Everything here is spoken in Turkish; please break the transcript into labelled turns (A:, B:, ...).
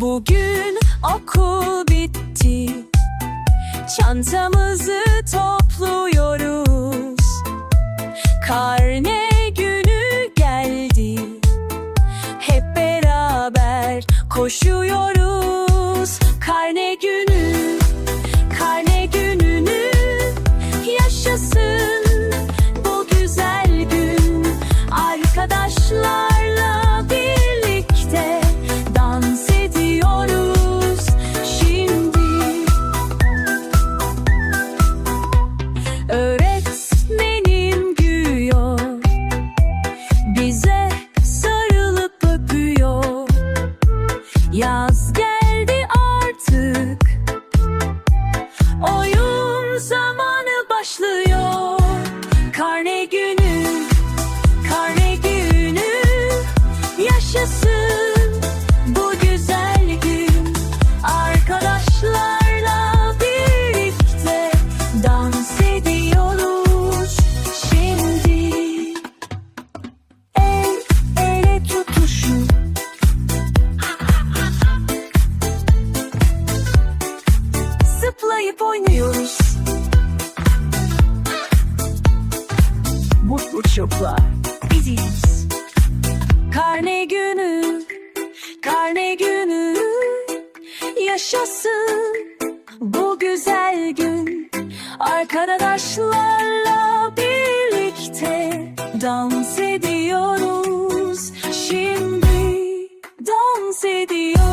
A: Bugün okul bitti. Çantamızı topluyoruz. Karne günü geldi. Hep beraber koşuyoruz. Karne günü say oynayıp oynuyoruz. Mutlu çocuklar biziz. Karne günü, karne günü yaşasın bu güzel gün. Arkadaşlarla birlikte dans ediyoruz. Şimdi dans ediyoruz.